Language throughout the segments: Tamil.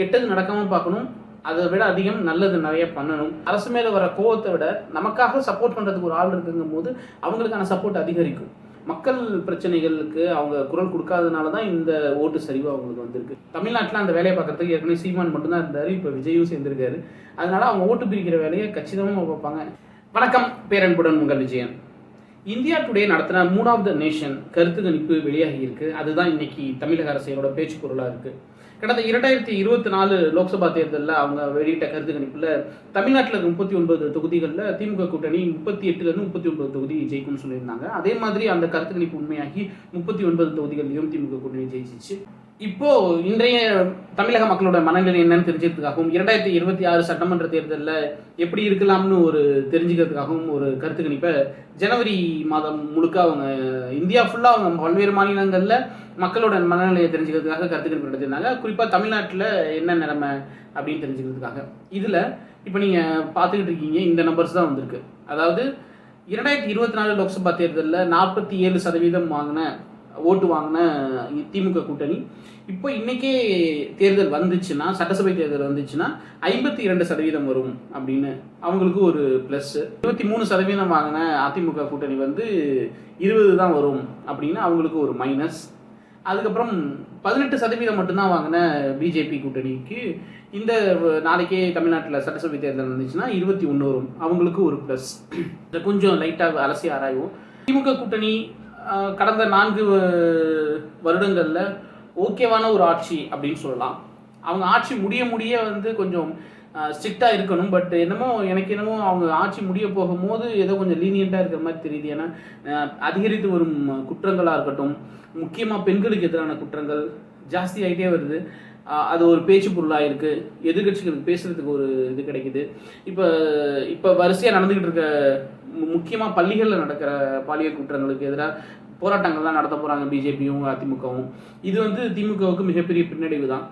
கெட்டது நடக்காமல் பார்க்கணும். அதை விட அதிகம் நல்லது நிறைய பண்ணணும். அரசு மேலே வர கோவத்தை விட நமக்காக சப்போர்ட் பண்ணுறதுக்கு ஒரு ஆள் இருக்குங்கும் போது அவங்களுக்கான சப்போர்ட் அதிகரிக்கும். மக்கள் பிரச்சனைகளுக்கு அவங்க குரல் கொடுக்காதனால தான் இந்த ஓட்டு சரிவு அவங்களுக்கு வந்திருக்கு. தமிழ்நாட்டில் அந்த வேலையை பார்க்குறதுக்கு ஏற்கனவே சீமான் மட்டும்தான் இருந்தார் இப்போ விஜயும் சேர்ந்திருக்காரு. அதனால அவங்க ஓட்டு பிரிக்கிற வேலையை கச்சிதமாக பார்ப்பாங்க. வணக்கம் பேரன்புடன் உங்கள் விஜயன். இந்தியா டுடே நடத்தின மூணு ஆஃப் த நேஷன் கருத்து கணிப்பு வெளியாகி இருக்கு. அதுதான் இன்னைக்கு தமிழக அரசியலோட பேச்சு பொருளாக இருக்குது கடந்த இரண்டாயிரத்தி இருபத்தி நாலு லோக்சபா தேர்தலில் அவங்க வெளியிட்ட கருத்து கணிப்பில் தமிழ்நாட்டில் இருக்க முப்பத்தி ஒன்பது தொகுதிகளில் திமுக கூட்டணி முப்பத்தி எட்டுலேருந்து முப்பத்தி ஒன்பது தொகுதி ஜெயிக்கும்னு சொல்லியிருந்தாங்க. அதே மாதிரி அந்த கருத்து கணிப்பு உண்மையாகி முப்பத்தி ஒன்பது தொகுதிகளிலும் திமுக கூட்டணி ஜெயிச்சிச்சு. இப்போ இன்றைய தமிழக மக்களோட மனநிலை என்னன்னு தெரிஞ்சுக்கிறதுக்காகவும் இரண்டாயிரத்தி இருபத்தி ஆறு சட்டமன்ற தேர்தலில் எப்படி இருக்கலாம்னு ஒரு தெரிஞ்சுக்கிறதுக்காகவும் ஒரு கருத்து கணிப்பை ஜனவரி மாதம் முழுக்க அவங்க இந்தியா ஃபுல்லாக அவங்க பல்வேறு மாநிலங்களில் மக்களோட மனநிலையை தெரிஞ்சுக்கிறதுக்காக கருத்து கணிப்பு நடத்தியிருந்தாங்க. குறிப்பாக தமிழ்நாட்டில் என்ன நிலைமை அப்படின்னு தெரிஞ்சுக்கிறதுக்காக. இதில் இப்போ நீங்கள் பார்த்துக்கிட்டு இருக்கீங்க இந்த நம்பர்ஸ் தான் வந்திருக்கு. அதாவது இரண்டாயிரத்தி இருபத்தி நாலு லோக்சபா தேர்தலில் நாற்பத்தி ஏழு சதவீதம் வாங்கின ஓட்டு வாங்கின திமுக கூட்டணி. இப்போ இன்னைக்கே தேர்தல் வந்துச்சுன்னா சட்டசபை தேர்தல் வந்துச்சுன்னா ஐம்பத்தி இரண்டு சதவீதம் வரும் அப்படின்னு அவங்களுக்கு ஒரு ப்ளஸ் இருபத்தி மூணு சதவீதம் வாங்கின அதிமுக கூட்டணி வந்து இருபது தான் வரும் அப்படின்னு அவங்களுக்கு ஒரு மைனஸ் அதுக்கப்புறம் பதினெட்டு சதவீதம் மட்டும்தான் வாங்கின பிஜேபி கூட்டணிக்கு. இந்த நாளைக்கே தமிழ்நாட்டில் சட்டசபை தேர்தல் வந்துச்சுன்னா இருபத்தி ஒன்று வரும். அவங்களுக்கு ஒரு ப்ளஸ் இதை கொஞ்சம் லைட்டாக அலசி ஆராய்வோம். திமுக கூட்டணி கடந்த நான்கு வருடங்களில் ஓகேவான ஒரு ஆட்சி அப்படின்னு சொல்லலாம். அவங்க ஆட்சி முடிய முடிய வந்து கொஞ்சம் ஸ்ட்ரிக்டாக இருக்கணும். பட் என்னமோ எனக்கு என்னமோ அவங்க ஆட்சி முடிய போகும்போது ஏதோ கொஞ்சம் லீனியண்ட்டாக இருக்கிற மாதிரி தெரியுது. ஏன்னா அதிகரித்து வரும் குற்றங்களாக இருக்கட்டும் முக்கியமாக பெண்களுக்கு எதிரான குற்றங்கள் ஜாஸ்தி ஆகிட்டே வருது. அது ஒரு பேச்சு பொருளாக இருக்குது எதிர்கட்சிகள் பேசுகிறதுக்கு ஒரு இது கிடைக்குது. இப்போ இப்போ வரிசையாக நடந்துக்கிட்டு இருக்க முக்கியமாக பள்ளிகளில் நடக்கிற பாலியல் குற்றங்களுக்கு எதிராக போராட்டங்கள்லாம் நடத்த போகிறாங்க பிஜேபியும் அதிமுகவும். இது வந்து திமுகவுக்கு மிகப்பெரிய பின்னடைவு தான்.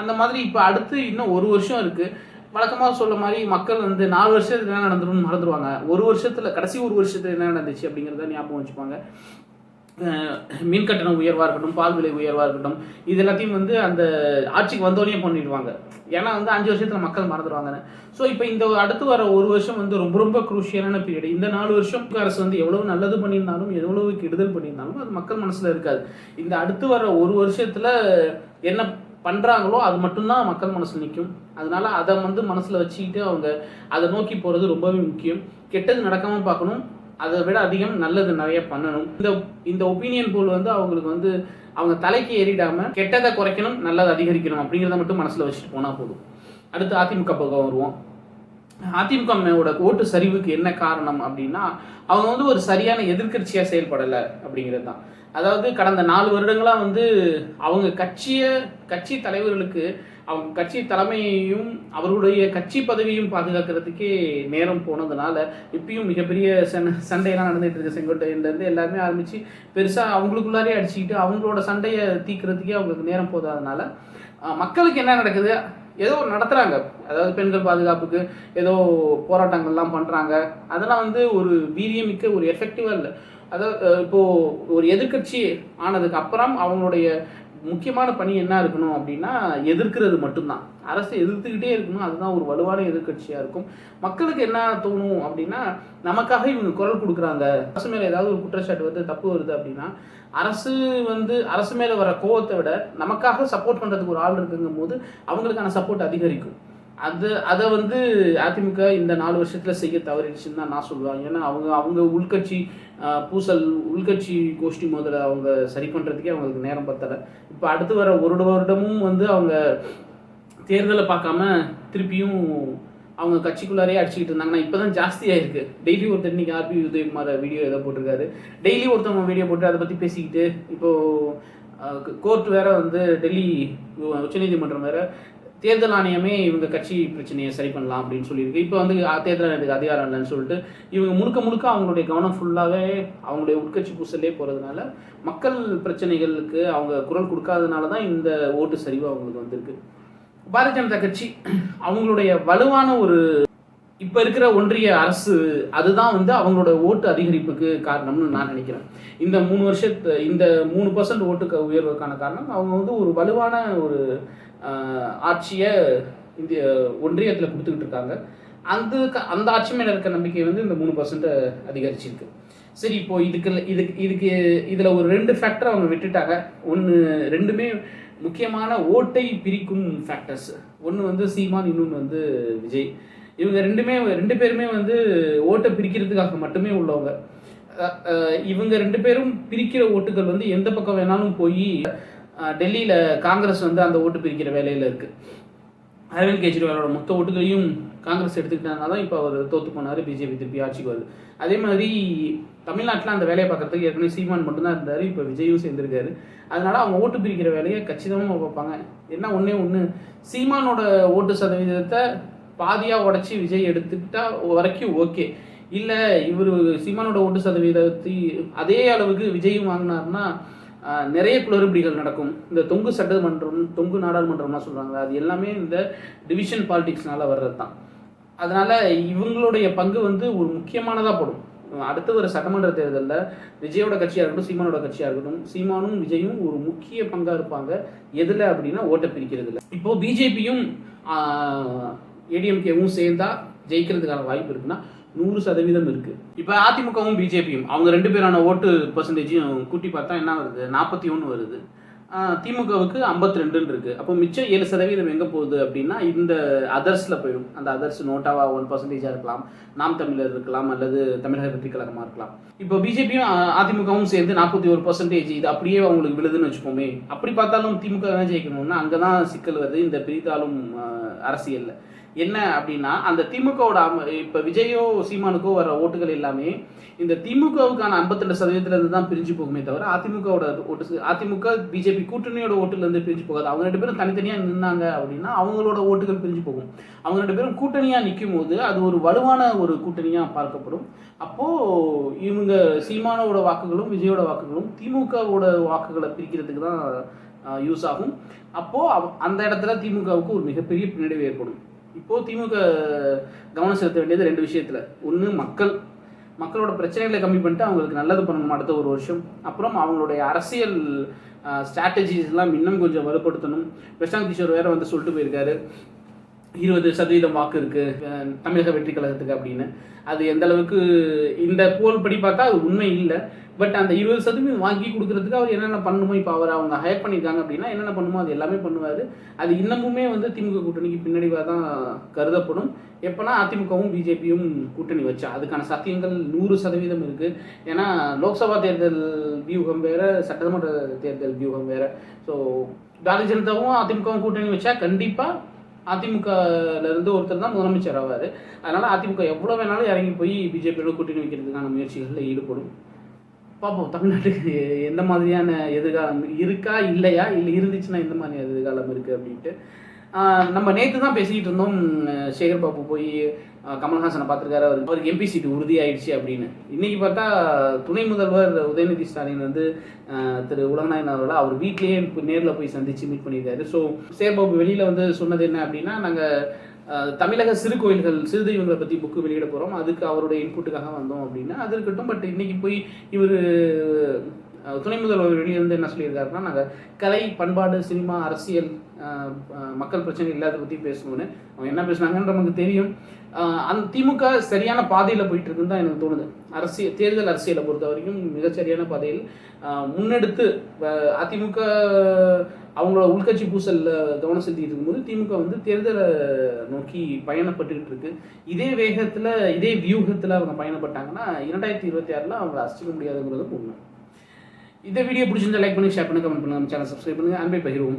அந்த மாதிரி இப்போ அடுத்து இன்னும் ஒரு வருஷம் இருக்குது வழக்கமாக சொல்ல மாதிரி மக்கள் வந்து நாலு வருஷத்துக்கு என்ன நடந்துரும்னு மறந்துடுவாங்க ஒரு வருஷத்தில் கடைசி ஒரு வருஷத்தில் என்ன நடந்துச்சு அப்படிங்கிறத ஞாபகம் வச்சுப்பாங்க. மின் கட்டணம் உயர்வாக இருக்கட்டும் பால் விலை உயர்வாக இருக்கட்டும் இது எல்லாத்தையும் வந்து அந்த ஆட்சிக்கு வந்தோடனே பண்ணிடுவாங்க. ஏன்னா வந்து அஞ்சு வருஷத்தில் மக்கள் மறந்துடுவாங்கன்னு. ஸோ இப்போ இந்த அடுத்து வர ஒரு வருஷம் வந்து ரொம்ப ரொம்ப குரூஷியலான பீரியட் இந்த நாலு வருஷம் அரசு வந்து எவ்வளவு நல்லது பண்ணியிருந்தாலும் எவ்வளவு கெடுதல் பண்ணியிருந்தாலும் அது மக்கள் மனசில் இருக்காது. இந்த அடுத்து வர ஒரு வருஷத்தில் என்ன பண்ணுறாங்களோ அது மட்டும்தான் மக்கள் மனசில் நிற்கும் அதனால அதை வந்து மனசில் வச்சுக்கிட்டு அவங்க அதை நோக்கி போகிறது ரொம்பவே முக்கியம். கெட்டது நடக்காமல் பார்க்கணும். அதை விட அதிகம் நல்லது நிறைய பண்ணணும். இந்த இந்த ஒப்பீனியன் போல் வந்து அவங்களுக்கு வந்து அவங்க தலைக்கு ஏறிடாம கெட்டதை குறைக்கணும் நல்லதை அதிகரிக்கணும் அப்படிங்கிறத மட்டும் மனசில் வச்சுட்டு போனால் போதும். அடுத்து அதிமுக பக்கம் வருவோம். அதிமுகவோட ஓட்டு சரிவுக்கு என்ன காரணம் அப்படின்னா அவங்க வந்து ஒரு சரியான எதிர்கட்சியாக செயல்படலை அப்படிங்கிறது தான். அதாவது கடந்த நாலு வருடங்களாக வந்து அவங்க கட்சியை கட்சி தலைவர்களுக்கு அவங்க கட்சி தலைமையையும் அவர்களுடைய கட்சி பதவியும் பாதுகாக்கிறதுக்கே நேரம் போனதுனால இப்பயும் மிகப்பெரிய சண்டை சண்டையெல்லாம் நடந்துகிட்டு இருக்கு செங்கோட்டையிலேருந்து. எல்லாருமே ஆரம்பித்து பெருசாக அவங்களுக்குள்ளாரே அடிச்சுக்கிட்டு அவங்களோட சண்டையை தீக்கிறதுக்கே அவங்களுக்கு நேரம் போதாதனால மக்களுக்கு என்ன நடக்குது? ஏதோ நடத்துகிறாங்க அதாவது பெண்கள் பாதுகாப்புக்கு ஏதோ போராட்டங்கள்லாம் பண்ணுறாங்க அதெல்லாம் வந்து ஒரு வீரியமிக்க ஒரு எஃபெக்டிவாக இல்லை. அதாவது இப்போது ஒரு எதிர்க்கட்சி ஆனதுக்கு அப்புறம் அவங்களுடைய முக்கியமான பணி என்ன இருக்கணும் அப்படின்னா எதிர்க்கிறது மட்டும்தான். அரசு எதிர்த்துக்கிட்டே இருக்கணும். அதுதான் ஒரு வலுவான எதிர்க்கட்சியாக இருக்கும். மக்களுக்கு என்ன தோணும் அப்படின்னா நமக்காக இவங்க குரல் கொடுக்குறாங்க. அரசு மேலே ஏதாவது ஒரு குற்றச்சாட்டு வந்து தப்பு வருது அப்படின்னா அரசு வந்து அரசு மேலே வர கோவத்தை விட நமக்காக சப்போர்ட் பண்ணுறதுக்கு ஒரு ஆள் இருக்குங்கும் போது அவங்களுக்கான சப்போர்ட் அதிகரிக்கும். அது அதை வந்து அதிமுக இந்த நாலு வருஷத்தில் செய்ய தவறிடுச்சுன்னு தான் நான் சொல்லுவேன். ஏன்னா அவங்க அவங்க உள்கட்சி பூசல் உள்கட்சி கோஷ்டி முதல்ல அவங்க சரி பண்ணுறதுக்கே அவங்களுக்கு நேரம் பத்தலை. இப்போ அடுத்து வர ஒரு வருடமும் வந்து அவங்க தேர்தலை பார்க்காம திருப்பியும் அவங்க கட்சிக்குள்ளாரே அடிச்சுக்கிட்டு இருந்தாங்கன்னா இப்போ தான் ஜாஸ்தியாக இருக்குது டெய்லி ஒருத்தர் இன்னைக்கு ஆர்பி உதயகுமார் வீடியோ ஏதோ போட்டிருக்காரு. டெய்லி ஒருத்தவங்க வீடியோ போட்டு அதை பற்றி பேசிக்கிட்டு இப்போது கோர்ட் வேற வந்து டெல்லி உச்சநீதிமன்றம் வேற தேர்தல் ஆணையமே இவங்க கட்சி பிரச்சனையை சரி பண்ணலாம் அப்படின்னு சொல்லியிருக்கு. இப்போ வந்து தேர்தல் ஆணையத்துக்கு அதிகாரம் இல்லைன்னு சொல்லிட்டு இவங்க முழுக்க முழுக்க அவங்களுடைய கவனம் ஃபுல்லாகவே அவங்களுடைய உட்கட்சி பூசலே போகிறதுனால மக்கள் பிரச்சனைகளுக்கு அவங்க குரல் கொடுக்காதனால தான் இந்த ஓட்டு சரிவு அவங்களுக்கு வந்திருக்கு. பாரதிய ஜனதா கட்சி அவங்களுடைய வலுவான ஒரு இப்போ இருக்கிற ஒன்றிய அரசு அதுதான் வந்து அவங்களோட ஓட்டு அதிகரிப்புக்கு காரணம்னு நான் நினைக்கிறேன். இந்த மூணு வருஷத்து இந்த மூணு பர்சன்ட் ஓட்டுக்கு உயர்வுக்கான காரணம் அவங்க வந்து ஒரு வலுவான ஒரு ஆட்சியை இந்திய ஒன்றியத்தில் கொடுத்துக்கிட்டு இருக்காங்க. அந்த க- அந்த ஆட்சி மேலே இருக்க நம்பிக்கை வந்து இந்த மூணு பர்சன்ட்டை அதிகரிச்சிருக்கு. சரி இப்போ இதுக்கு இதுக்கு இதுக்கு இதில் ஒரு ரெண்டு ஃபேக்டர் அவங்க விட்டுட்டாங்க. ஒன்று ரெண்டுமே முக்கியமான ஓட்டை பிரிக்கும் ஃபேக்டர்ஸ் ஒன்று வந்து சீமான் இன்னொன்று வந்து விஜய். இவங்க ரெண்டுமே ரெண்டு பேருமே வந்து ஓட்டை பிரிக்கிறதுக்காக மட்டுமே உள்ளவங்க. இவங்க ரெண்டு பேரும் பிரிக்கிற ஓட்டுகள் வந்து எந்த பக்கம் வேணாலும் போய் டெல்லியில் காங்கிரஸ் வந்து அந்த ஓட்டு பிரிக்கிற வேலையில் இருக்குது அரவிந்த் கெஜ்ரிவாலோட மொத்த ஓட்டுகளையும் காங்கிரஸ் எடுத்துக்கிட்டாங்கன்னா தான் இப்போ அவர் தோற்று போனார் பிஜேபி திருப்பி ஆட்சிக்கு வருது. அதே மாதிரி தமிழ்நாட்டில் அந்த வேலையை பார்க்கறதுக்கு ஏற்கனவே சீமான் மட்டும்தான் இருந்தார் இப்போ விஜயும் சேர்ந்திருக்காரு. அதனால் அவங்க ஓட்டு பிரிக்கிற வேலையை கச்சிதமாக பார்ப்பாங்க. என்ன ஒன்றே ஒன்று சீமானோட ஓட்டு சதவீதத்தை பாதியாக உடச்சி விஜய் எடுத்துக்கிட்டா வரைக்கும் ஓகே. இல்லை இவர் சீமானோட ஓட்டு சதவீதத்தை அதே அளவுக்கு விஜயும் வாங்கினார்னா நிறைய குளறுபடிகள் நடக்கும். இந்த தொங்கு சட்டமன்றம் தொங்கு நாடாளுமன்றம்லாம் சொல்கிறாங்க அது எல்லாமே இந்த டிவிஷன் பாலிடிக்ஸ்னால வர்றது தான் அதனால் இவங்களுடைய பங்கு வந்து ஒரு முக்கியமானதாக படும். அடுத்து வர சட்டமன்ற தேர்தலில் விஜயோட கட்சியாக இருக்கட்டும் சீமானோட கட்சியாக இருக்கட்டும் சீமானும் விஜயும் ஒரு முக்கிய பங்காக இருப்பாங்க. எதில் அப்படின்னா ஓட்டை பிரிக்கிறதுல. இப்போது பிஜேபியும் ஏடிஎம்கேவும் சேர்ந்தா ஜெயிக்கிறதுக்கான வாய்ப்பு இருக்குன்னா நூறு சதவீதம் இருக்கு. இப்போ அதிமுகவும் பிஜேபியும் அவங்க ரெண்டு பேரான ஓட்டு பர்சன்டேஜையும் கூட்டி பார்த்தா என்ன வருது? நாற்பத்தி ஒன்று வருது. திமுகவுக்கு 52 ரெண்டுன்னு இருக்கு. அப்போ மிச்சம் ஏழு சதவீதம் எங்கே போகுது அப்படின்னா இந்த அதர்ஸில் போயிடும். அந்த அதர்ஸ் நோட்டாவா ஒன் பர்சன்டேஜாக இருக்கலாம். நாம் தமிழர் இருக்கலாம் அல்லது தமிழக வெற்றி கழகமாக இருக்கலாம். இப்போ பிஜேபியும் அதிமுகவும் சேர்ந்து நாற்பத்தி ஒரு பர்சன்டேஜ் இது அப்படியே அவங்களுக்கு விழுதுன்னு வச்சுப்போமே அப்படி பார்த்தாலும் திமுக தான் ஜெயிக்கணும்னா அங்கே தான் சிக்கல் வருது. இந்த பிரித்தாளும் அரசியலில். என்ன அப்படின்னா அந்த திமுகவோட இப்போ விஜயோ சீமானுக்கோ வர ஓட்டுகள் எல்லாமே இந்த திமுகவுக்கான 52% தான் பிரிஞ்சு போகுமே தவிர அதிமுகவோட ஓட்டு அதிமுக பிஜேபி கூட்டணியோட ஓட்டுலேருந்து பிரிஞ்சு போகாது. அவங்க ரெண்டு பேரும் தனித்தனியாக நின்னாங்க அப்படின்னா அவங்களோட ஓட்டுகள் பிரிஞ்சு போகும். அவங்க ரெண்டு பேரும் கூட்டணியாக நிற்கும் போது அது ஒரு வலுவான ஒரு கூட்டணியாக பார்க்கப்படும். அப்போது இவங்க சீமானோட வாக்குகளும் விஜயோட வாக்குகளும் திமுகவோட வாக்குகளை பிரிக்கிறதுக்கு தான் யூஸ் ஆகும். அப்போது அந்த இடத்துல திமுகவுக்கு ஒரு மிகப்பெரிய பின்னடைவு ஏற்படும். இப்போது திமுக கவனம் செலுத்த வேண்டியது ரெண்டு விஷயத்தில். ஒன்று மக்கள். மக்களோட பிரச்சனைகளை கம்மி பண்ணிட்டு அவங்களுக்கு நல்லது பண்ணணும் அடுத்த ஒரு வருஷம். அப்புறம் அவங்களுடைய அரசியல் ஸ்ட்ராட்டஜிஸ்லாம் இன்னும் கொஞ்சம் வலுப்படுத்தணும். பிரசாந்த் கிஷோர் வேறு வந்து சொல்லிட்டு போயிருக்காரு. இருபது சதவீதம் வாக்கு இருக்குது தமிழக வெற்றி கழகத்துக்கு அப்படின்னு. அது எந்த அளவுக்கு இந்த போல் படி பார்த்தா அது உண்மை இல்லை. பட் அந்த இருபது சதவீதம் வாங்கி கொடுக்குறதுக்கு அவர் என்னென்ன பண்ணணுமோ இப்போ அவர் அவங்க ஹயர் பண்ணியிருக்காங்க அப்படின்னா என்னென்ன பண்ணுமோ அது எல்லாமே பண்ணுவார். அது இன்னமுமே வந்து திமுக கூட்டணிக்கு பின்னடைவாக தான் கருதப்படும். எப்போனா அதிமுகவும் பிஜேபியும் கூட்டணி வச்சா அதுக்கான சத்தியங்கள் நூறு சதவீதம் இருக்குது ஏன்னா லோக்சபா தேர்தல் வியூகம் வேறு சட்டமன்ற தேர்தல் வியூகம் வேறு. ஸோ பாரதிய ஜனதாவும் அதிமுகவும் கூட்டணி வச்சா கண்டிப்பாக அதிமுகல இருந்து ஒருத்தர் தான் முதலமைச்சர் ஆவார். அதனால அதிமுக எவ்வளோ வேணாலும் இறங்கி போய் பிஜேபியோட கூட்டணி வைக்கிறதுக்கான முயற்சிகளில் ஈடுபடும். பார்ப்போம் தமிழ்நாட்டுக்கு எந்த மாதிரியான எதிர்காலம் இருக்கா இல்லையா இல்லை இருந்துச்சுன்னா எந்த மாதிரியான எதிர்காலம் இருக்குது அப்படின்ட்டு. நம்ம நேற்று தான் பேசிக்கிட்டு இருந்தோம் சேகர் பாபு போய் கமல்ஹாசனை பார்த்துருக்காரு. அவர் அவருக்கு எம்பி சீட்டு உறுதியாயிடுச்சு அப்படின்னு. இன்னைக்கு பார்த்தா துணை முதல்வர் உதயநிதி ஸ்டாலின் வந்து திரு உலகநாயன் அவர்களை அவர் வீட்லேயே இப்போ நேரில் போய் சந்திச்சு மீட் பண்ணியிருக்காரு. ஸோ சேகர் பாபு வெளியில் வந்து சொன்னது என்ன அப்படின்னா நாங்கள் தமிழக சிறு கோயில்கள் சிறு தெய்வங்களை பற்றி புக்கு வெளியிட போகிறோம் அதுக்கு அவருடைய இன்புட்டுக்காக வந்தோம் அப்படின்னா அது இருக்கட்டும். பட் இன்னைக்கு போய் இவர் துணை முதல்வர் வெளியே வந்து என்ன சொல்லியிருக்காருன்னா நாங்கள் கலை பண்பாடு சினிமா அரசியல் மக்கள் பிரச்சனை இல்லாத பற்றி பேசணும்னு அவங்க என்ன பேசுனாங்கன்னு நமக்கு தெரியும். அந்த திமுக சரியான பாதையில் போயிட்டு இருக்குன்னு தான் எனக்கு தோணுது. அரசியல் தேர்தல் அரசியலை பொறுத்த வரைக்கும் மிகச்சரியான பாதையில் முன்னெடுத்து அதிமுக அவங்களோட உள்கட்சி பூசலில் கவனம் செலுத்திட்டு இருக்கும்போது திமுக வந்து தேர்தலை நோக்கி பயணப்பட்டுக்கிட்டு இருக்கு இதே வேகத்தில் இதே வியூகத்தில் அவங்க பயணப்பட்டாங்கன்னா இரண்டாயிரத்தி இருபத்தி ஆறில் அவங்களை அசிக்க முடியாதுங்கிறது உண்மை. இந்த வீடியோ பிடிச்சிருந்தா லைக் பண்ணி ஷேர் பண்ணி கமெண்ட் பண்ணுங்க. நம்ம சேனல் சப்ஸ்கிரைப் பண்ணுங்கள் அன்பை பகிர்வோம்.